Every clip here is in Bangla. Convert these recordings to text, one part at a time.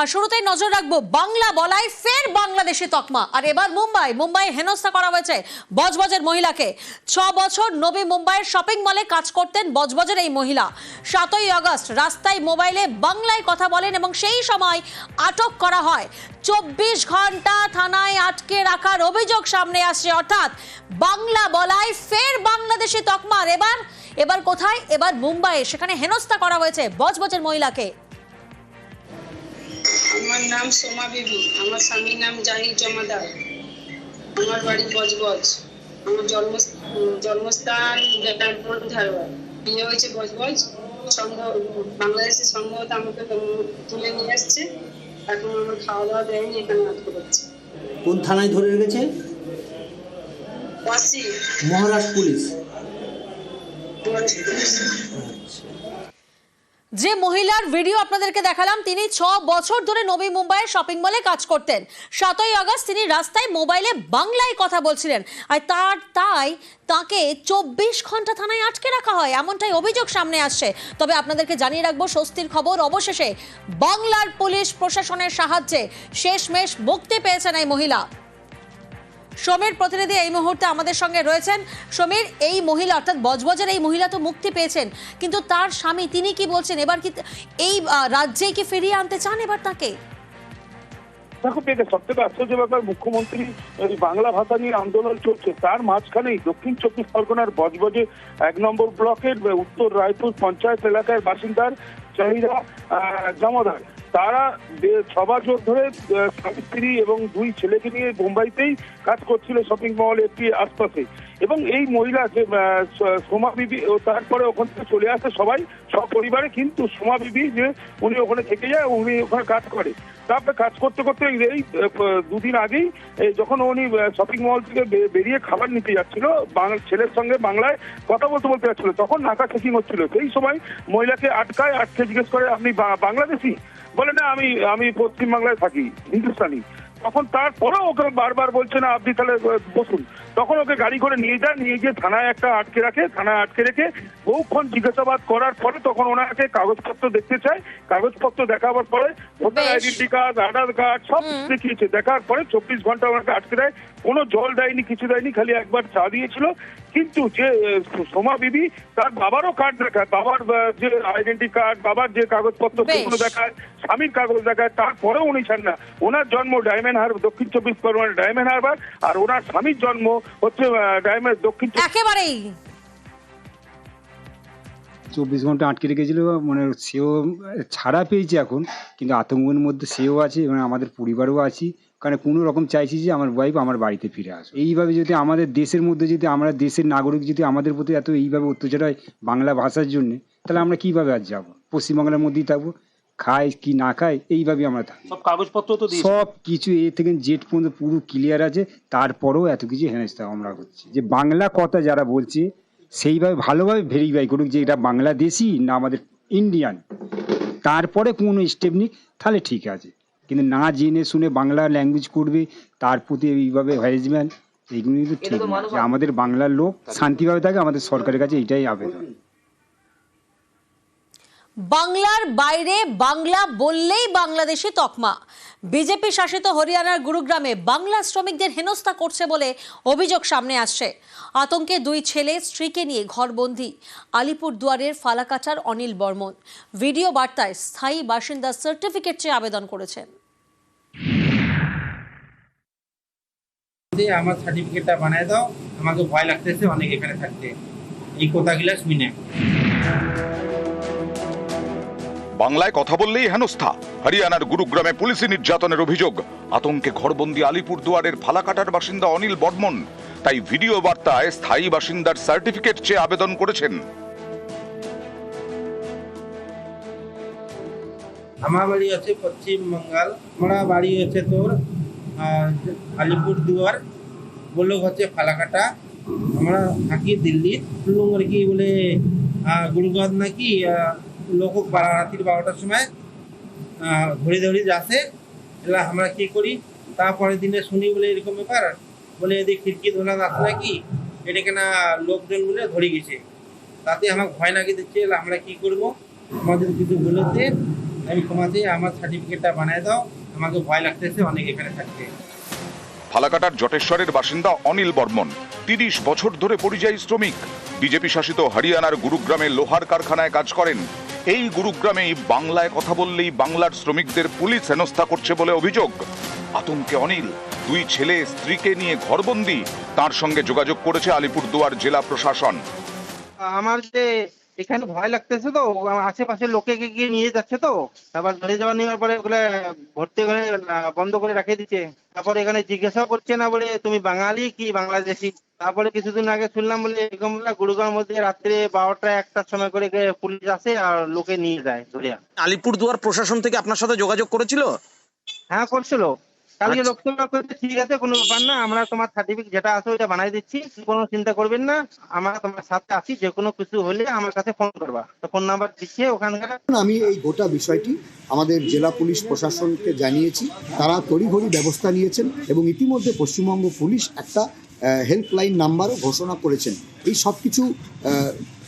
আর শুরুতেই নজর রাখব, বাংলা বলায় ফের বাংলাদেশি তকমা। আর এবার মুম্বাই মুম্বাই হেনস্থা করা হয়েছে বজবজের মহিলাকে। ছ বছর নবী মুম্বাইয়ের শপিং মলে কাজ করতেন বজবজের এই মহিলা। সাতই আগস্ট, রাস্তায় মোবাইলে বাংলায় কথা বলেন এবং সেই সময় আটক করা হয়। চব্বিশ ঘণ্টা থানায় আটকে রাখার অভিযোগ সামনে আসছে, অর্থাৎ বাংলা বলায় ফের বাংলাদেশি তকমার এবার এবার কোথায়? এবার মুম্বাইয়ে, সেখানে হেনস্থা করা হয়েছে বজবজের মহিলাকে। আমার নাম সোমা বিবি আমার স্বামীর নাম জাহির জমাদার। আমার বাড়ি বজবজ। আমার জন্ম জন্মস্থান বেনারপুর ধারওয়াড়। বিয়ে হয়েছে বজবজ। সংঘ বাংলাদেশের সম্ভবত আমাকে তুলে নিয়ে আসছে। এখন আমার খাওয়া দাওয়া দেয়নি এখানে আটকে যাচ্ছে কোন থানায় ধরে রেখেছে? মহারাষ্ট্র পুলিশ। যে মহিলার ভিডিও আপনাদেরকে দেখালাম, তিনি ছ বছর ধরে নবী মুম্বাইয়ের শপিং মলে কাজ করতেন। সাতই আগস্ট তিনি রাস্তায় মোবাইলে বাংলায় কথা বলছিলেন। আর তার, তাই তাকে চব্বিশ ঘণ্টা থানায় আটকে রাখা হয়, এমনটাই অভিযোগ সামনে আসছে। তবে আপনাদেরকে জানিয়ে রাখব, স্বস্তির খবর অবশেষে বাংলার পুলিশ প্রশাসনের সাহায্যে শেষমেশ মুক্তি পেয়েছেন এই মহিলা। সমীর প্রতিনিধি এই মুহূর্তে আমাদের সঙ্গে রয়েছেন। সমীর এই মহিলা অর্থাৎ বজবজের এই মহিলা তো মুক্তি পেয়েছেন কিন্তু তার স্বামী তিনি কি বলছেন? এবার কি এই আহ, রাজ্যেই কি ফিরিয়ে আনতে চান এবার তাকে? দেখো দেখে সব থেকে আশ্চর্য ব্যাপার মুখ্যমন্ত্রী এই বাংলা ভাষা নিয়ে আন্দোলন চলছে। তার মাঝখানেই দক্ষিণ চব্বিশ পরগনার বজবজে এক নম্বর ব্লকের উত্তর রায়পুর পঞ্চায়েত এলাকার বাসিন্দার চাহিদা জমাদার। তারা ছ বছর ধরে স্বামী স্ত্রী এবং দুই ছেলেকে নিয়ে মুম্বাইতেই কাজ করছিল শপিং মল একটি আশপাশে। এবং এই মহিলা যে সোমা বিবি ও তারপরে ওখান থেকে চলে আসে সবাই, সপরিবারে কিন্তু সোমা বিবি যে, উনি ওখানে থেকে যায় উনি ওখানে কাজ করে। তারপরে কাজ করতে করতে এই দুদিন আগেই যখন উনি শপিং মল থেকে বেরিয়ে খাবার নিতে যাচ্ছিল ছেলের সঙ্গে বাংলায় কথা বলতে বলতে যাচ্ছিল, তখন নাকা চেকিং হচ্ছিল। সেই সময় মহিলাকে আটকায়, আটকে জিজ্ঞেস করে, আপনি বাংলাদেশি? বলে না আমি আমি পশ্চিমবাংলায় থাকি হিন্দুস্তানি। তখন তারপরেও ওকে বারবার বলছে না আপনি তাহলে বসুন। তখন ওকে গাড়ি করে নিয়ে যায় নিয়ে গিয়ে থানায় একটা আটকে রাখে থানায় আটকে রেখে বহুক্ষণ জিজ্ঞাসাবাদ করার পরে তখন ওনাকে কাগজপত্র দেখতে চায়। কাগজপত্র দেখাবার পরে voter identity card Aadhaar card সব দেখিয়েছে। দেখার পরে চব্বিশ ঘণ্টা ওনাকে আটকে দেয়। কোনো জল দেয়নি কিছু দেয়নি খালি একবার চা দিয়েছিল। কিন্তু যে সোমা বিবি তার বাবারও কার্ড দেখায়। বাবার যে আইডেন্টি কার্ড বাবার যে কাগজপত্র। সেগুলো দেখায় স্বামীর কাগজ দেখায় তারপরেও উনি ছাড় না। ওনার জন্ম ডায়মন্ড হারবার দক্ষিণ চব্বিশ পরগনার ডায়মন্ড হারবার আর ওনার স্বামীর জন্ম হচ্ছে ডায়মন্ড দক্ষিণ একেবারেই। চব্বিশ ঘণ্টা আটকে রেখেছিল মানে সেও ছাড়া পেয়েছে এখন কিন্তু আতঙ্কের মধ্যে সেও আছে এবং আমাদের পরিবারও আছি। কারণ কোনো রকম চাইছি যে আমার ওয়াইফ আমার বাড়িতে ফিরে আসে এইভাবে যদি আমাদের দেশের মধ্যে যদি আমরা দেশের নাগরিক যদি আমাদের প্রতি এত এইভাবে অত্যাচার হয় বাংলা ভাষার জন্য তাহলে আমরা কীভাবে আর যাব? পশ্চিমবাংলার মধ্যেই থাকব খাই কি না খাই এইভাবে আমরা থাকি সব কাগজপত্র তো সব কিছু এ থেকে জেট পর্যন্ত পুরো ক্লিয়ার আছে তারপরেও এত কিছু হেনস্থা আমরা করছি। যে বাংলা কথা যারা বলছে সেইভাবে ভালোভাবে ভেরিফাই করুক যে এটা বাংলাদেশি না আমাদের ইন্ডিয়ান তারপরে কোনো স্টেপ নিক তাহলে ঠিক আছে। কিন্তু না জেনে শুনে বাংলা ল্যাঙ্গুয়েজ করবে তার প্রতি এইভাবে হ্যারেসমেন্ট এইগুলো কিন্তু ঠিক না। যে আমাদের বাংলার লোক শান্তিভাবে থাকে আমাদের সরকারের কাছে এটাই আবেদন। বাংলার বাইরে বাংলা বললেই বাংলাদেশি তকমা। বিজেপি শাসিত হরিয়ানার গুরুগ্রামে বাংলা শ্রমিকদের হেনস্থা করছে বলে অভিযোগ সামনে আসছে। আতঙ্কে দুই ছেলে স্ত্রীকে নিয়ে ঘরবন্দি। আলিপুর দুয়ারের ফালাকাটার অনিল বর্মন। ভিডিও বার্তায় স্থায়ী বাসিন্দা সার্টিফিকেট চেয়ে আবেদন করেছেন। আমার সার্টিফিকেটটা বানায় দাও, আমাকে ভয় লাগতেছে, অনেক এখানে থাকতে। এই কথাগুলো শুনে বাংলায় কথা বললেই হেনস্থা। হরিয়ানার গুরুগ্রামে পুলিশি নির্যাতনের অভিযোগ। আতঙ্কে ঘরবন্দি আলিপুর দুয়ারের ফালাকাটার বাসিন্দা অনিল বর্মন। তাই ভিডিও বার্তায় স্থায়ী বাসিন্দার সার্টিফিকেট চেয়ে আবেদন করেছেন। আমার বাড়ি আছে পশ্চিম বঙ্গাল আমরা বাড়ি হচ্ছে তোর আহ, আলিপুর দুয়ার ব্লক হচ্ছে ফালাকাটা। আমরা থাকি দিল্লি আর কি বলে গুরুগাঁও নাকি লোক বারা- রাত্রির বারোটার সময় ধরে ধরে যাচ্ছে। এলা আমরা কি করি? তারপরের দিনে শুনি বলে এরকম ব্যাপার, বলে এদিকে খিড়কি ধোলা আছে নাকি? এটা কেনা লোকজন বলে ধরে গেছে। তাতে আমার ভয় নাকি দিচ্ছে এলা আমরা কি করব? আমাদের কিছু বলেছে আমি চেয়ে আমার সার্টিফিকেটটা বানায় দাও। আমাকে ভয় লাগতেছে, অনেক এখানে থাকতে। ফালাকাটার জটেশ্বরের বাসিন্দা অনিল বর্মন, তিরিশ বছর ধরে পরিযায়ী শ্রমিক। বিজেপি শাসিত হরিয়ানার গুরুগ্রামে লোহার কারখানায় কাজ করেন। এই গুরুগ্রামেই বাংলায় কথা বললেই বাংলার শ্রমিকদের পুলিশ হেনস্থা করছে বলে অভিযোগ। আতঙ্কে অনিল, দুই ছেলে স্ত্রীকে নিয়ে ঘরবন্দি, তার সঙ্গে যোগাযোগ করেছে আলিপুরদুয়ার জেলা প্রশাসন। আমার যে এখানে ভয় লাগতেছে তো আশেপাশের লোকে গিয়ে নিয়ে যাচ্ছে তো, তারপর ধরে যাওয়া নেওয়ার পরে ওগুলো ভর্তি করে বন্ধ করে রাখে দিচ্ছে। তারপরে এখানে জিজ্ঞাসা করছে না বলে, তুমি বাঙালি কি বাংলাদেশি? তারপরে কিছুদিন আগে শুনলাম বলে এরকম না গুরুগাঁওর মধ্যে রাত্রে বারোটা একটার সময় করে পুলিশ আসে আর লোকে নিয়ে যায় ধরে আলিপুরদুয়ার প্রশাসন থেকে আপনার সাথে যোগাযোগ করেছিল? হ্যাঁ করছিল। কালকে আচ্ছা। লোকসভা করতে ঠিক আছে কোনো ব্যাপার না আমরা তোমার সার্টিফিকেট যেটা আছে ওইটা বানাই দিচ্ছি কোনো চিন্তা করবেন না আমরা তোমার সাথে আছি যে কোনো কিছু হলে আমার কাছে ফোন করবা। তো ফোন নাম্বার দিচ্ছে ওখানকার। আমি এই গোটা বিষয়টি আমাদের জেলা পুলিশ প্রশাসনকে জানিয়েছি তারা তড়িঘড়ি ব্যবস্থা নিয়েছেন এবং ইতিমধ্যে পশ্চিমবঙ্গ পুলিশ একটা হেল্পলাইন নাম্বারও ঘোষণা করেছেন। এই সব কিছু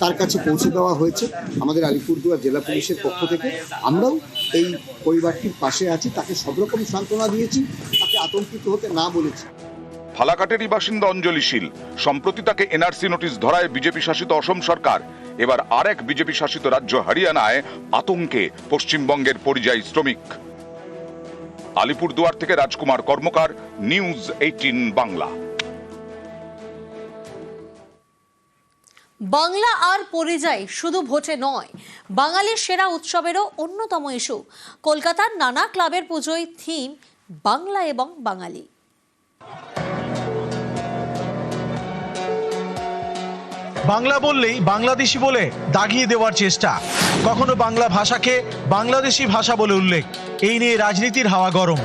তার কাছে পৌঁছে দেওয়া হয়েছে আমাদের আলিপুরদুয়ার জেলা পুলিশের পক্ষ থেকে। আমরাও এই পরিবারটির পাশে আছি, তাকে সব রকম সান্ত্বনা দিয়েছি, তাকে আতঙ্কিত হতে না বলেছি। ফালাকাটেরই বাসিন্দা অঞ্জলি শীল সম্প্রতি তাকে এনআরসি নোটিশ ধরায় বিজেপি শাসিত অসম সরকার, এবার আরেক বিজেপি শাসিত রাজ্য হরিয়ানায় আতঙ্কে পশ্চিমবঙ্গের পরিযায়ী শ্রমিক। আলিপুরদুয়ার থেকে রাজকুমার কর্মকার, নিউজ এইটিন বাংলা। বাংলা আর পরিযায়ী শুধু ভোটে নয়, বাঙালির সেরা উৎসবেরও অন্যতম ইস্যু। কলকাতার নানা ক্লাবের পুজোয় থিম বাংলা এবং বাঙালি। বাংলা বললেই বাংলাদেশি বলে দাগিয়ে দেওয়ার চেষ্টা। কখনো বাংলা ভাষাকে বাংলাদেশি ভাষা বলে উল্লেখ। এই নিয়ে রাজনীতির হাওয়া গরম।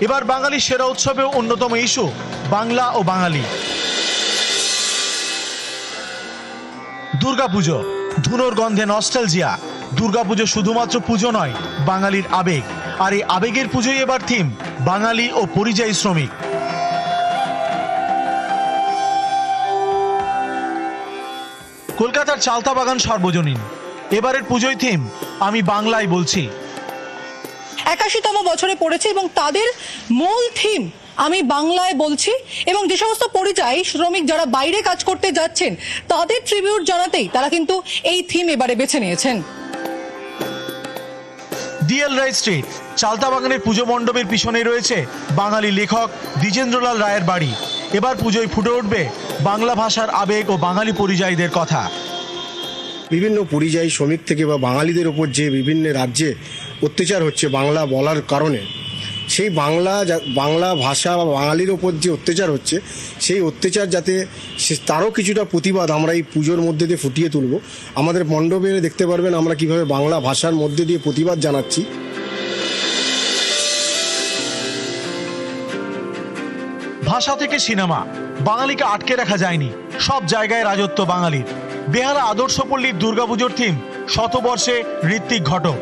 এবার বাঙালির সেরা উৎসবেও অন্যতম ইস্যু বাংলা ও বাঙালি। দুর্গাপুজো। ধুনোর গন্ধে নস্টালজিয়া দুর্গাপুজো শুধুমাত্র পুজো নয়, বাঙালির আবেগ। আর এই আবেগের পুজোই এবার থিম বাঙালি ও পরিযায়ী শ্রমিক। কলকাতার চালতা বাগান সর্বজনীন। এবারের পুজোয় থিম আমি বাংলায় বলছি। একাশিতম বছরে পড়েছে এবং তাদের মূল থিম আমি বাংলায় বলছি এবং যে সমস্ত পরিযায়ী শ্রমিক যারা বাইরে কাজ করতে যাচ্ছেন তাদের ট্রিবিউট জানাতেই তারা কিন্তু এই থিম এবারে বেছে নিয়েছেন। ডিএল রায় স্ট্রিট চালতা বাগানের পুজো মণ্ডপের পিছনে রয়েছে বাঙালি লেখক দ্বিজেন্দ্রলাল রায়ের বাড়ি। এবার পুজোয় ফুটে উঠবে বাংলা ভাষার আবেগ ও বাঙালি পরিযায়ীদের কথা। বিভিন্ন পরিযায়ী শ্রমিক থেকে বা বাঙালিদের ওপর যে বিভিন্ন রাজ্যে অত্যাচার হচ্ছে বাংলা বলার কারণে সেই বাংলা বাংলা ভাষা বা বাঙালির ওপর যে অত্যাচার হচ্ছে, সেই অত্যাচার যাতে সে তারও কিছুটা প্রতিবাদ আমরা এই পুজোর মধ্যে দিয়ে ফুটিয়ে তুলব। আমাদের মণ্ডপে দেখতে পারবেন আমরা কীভাবে বাংলা ভাষার মধ্যে দিয়ে প্রতিবাদ জানাচ্ছি। ভাষা থেকে সিনেমা, বাঙালিকে আটকে রাখা যায়নি, সব জায়গায় রাজত্ব বাঙালির। বেহালা আদর্শপল্লীর দুর্গাপুজোর থিম শতবর্ষে ঋত্বিক ঘটক।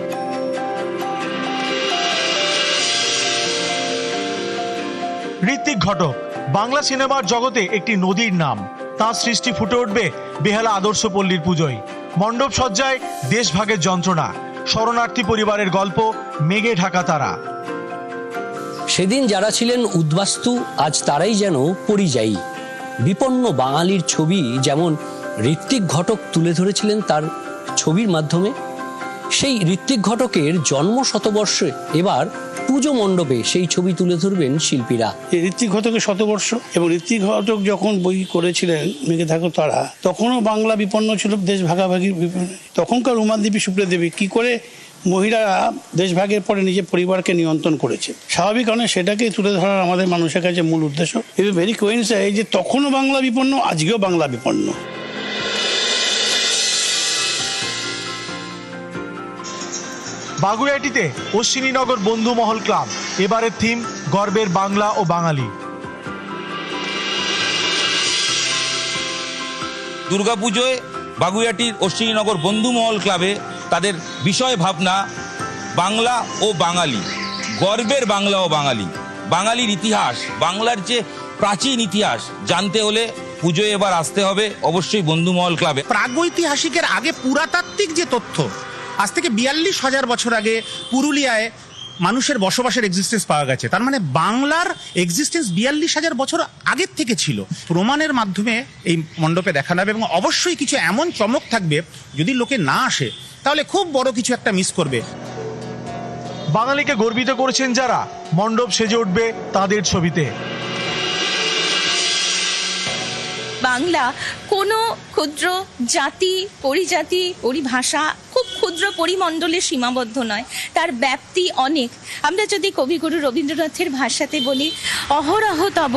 ঋত্বিক ঘটক। বাংলা সিনেমার জগতে একটি নদীর নাম। তার সৃষ্টি ফুটে উঠবে বেহালা আদর্শপল্লীর পুজোয়। মণ্ডপ সজ্জায় দেশভাগের যন্ত্রণা। শরণার্থী পরিবারের গল্প, মেঘে ঢাকা তারা। সেদিন যারা ছিলেন উদ্বাস্তু, আজ তারাই যেন পরিযায়ী। বিপন্ন বাঙালির ছবি যেমন ঋত্বিক ঘটক তুলে ধরেছিলেন তার ছবির মাধ্যমে, সেই ঋত্বিক ঘটকের জন্ম শতবর্ষে এবার পুজো মণ্ডপে সেই ছবি তুলে ধরবেন শিল্পীরা। ঋত্বিক ঘটকের শতবর্ষ এবং ঋত্বিক ঘটক যখন বই করেছিলেন মেঘে থাকো তারা, তখনও বাংলা বিপন্ন ছিল দেশ বিপন্ন তখনকার রুমা দেবী সুপ্রিয়া দেবী কি করে মহিলারা দেশভাগের পরে নিজের পরিবারকে নিয়ন্ত্রণ করেছে। স্বাভাবিক কারণে সেটাকে তুলে ধরার আমাদের মানুষের কাছে মূল উদ্দেশ্য। ইট ভেরি কোয়েন্স এই যে তখনও বাংলা বিপন্ন, আজকেও বাংলা বিপন্ন। বাগুইয়াটিতে অশ্বিনীনগর বন্ধু মহল ক্লাব। এবারের থিম গর্বের বাংলা ও বাঙালি। দুর্গাপুজোয় বাগুইয়াটির অশ্বিনীনগর বন্ধুমহল ক্লাবে তাদের বিষয় ভাবনা বাংলা ও বাঙালি। গর্বের বাংলা ও বাঙালি। বাঙালির ইতিহাস বাংলার যে প্রাচীন ইতিহাস জানতে হলে পুজোয় এবার আসতে হবে অবশ্যই বন্ধুমহল ক্লাবে। প্রাগৈতিহাসিকের আগে পুরাতাত্ত্বিক যে তথ্য আজ থেকে বিয়াল্লিশ হাজার বছর আগে পুরুলিয়ায় মানুষের বসবাসের এক্সিস্টেন্স পাওয়া গেছে। তার মানে বাংলার এক্সিস্টেন্স বিয়াল্লিশ হাজার বছর আগের থেকে ছিল। প্রমাণের মাধ্যমে এই মণ্ডপে দেখানো হবে এবং অবশ্যই কিছু এমন চমক থাকবে যদি লোকে না আসে তাহলে খুব বড় কিছু একটা মিস করবে। বাঙালিকে গর্বিত করেছেন যারা মণ্ডপ সেজে উঠবে তাদের ছবিতে। বাংলা কোনো ক্ষুদ্র জাতি পরিজাতি পরিভাষা খুব ক্ষুদ্র পরিমণ্ডলে সীমাবদ্ধ নয়, তার ব্যাপ্তি অনেক। আমরা যদি কবিগুরু রবীন্দ্রনাথের ভাষাতে বলি, অহরহ তব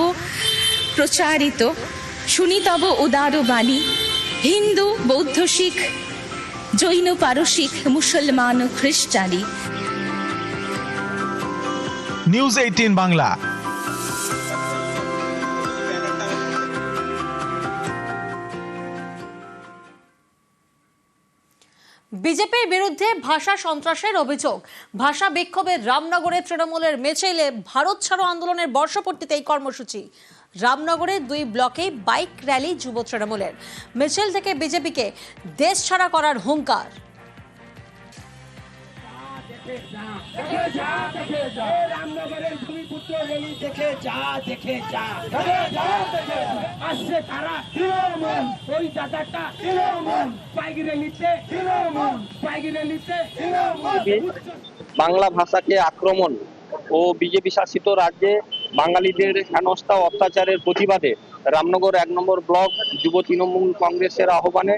প্রচারিত, শুনি তব উদার বাণী। হিন্দু, বৌদ্ধ শিখ, জৈন পারসিক, মুসলমান খ্রিস্টানি। News eighteen Bangla. বিজেপির বিরুদ্ধে ভাষা সন্ত্রাসের অভিযোগ। ভাষা বিক্ষোভে রামনগরে তৃণমূলের মেছেলে ভারত ছাড়ো আন্দোলনের বর্ষপূর্তিতে এই কর্মসূচি। রামনগরের দুই ব্লকে বাইক র্যালি যুব তৃণমূলের। মিছিল থেকে বিজেপিকে দেশ ছাড়া করার হুঙ্কার। বাংলা ভাষাকে আক্রমণ ও বিজেপি শাসিত রাজ্যে বাঙালিদের হেনস্থা, অত্যাচারের প্রতিবাদে রামনগর এক নম্বর ব্লক যুব তৃণমূল কংগ্রেসের আহ্বানে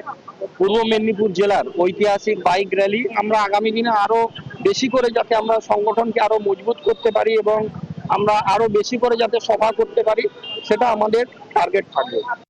পূর্ব মেদিনীপুর জেলার ঐতিহাসিক বাইক র্যালি। আমরা আগামী দিনে আরও বেশি করে যাতে আমরা সংগঠনকে আরও মজবুত করতে পারি এবং আমরা আরও বেশি করে যাতে সভা করতে পারি, সেটা আমাদের টার্গেট থাকবে।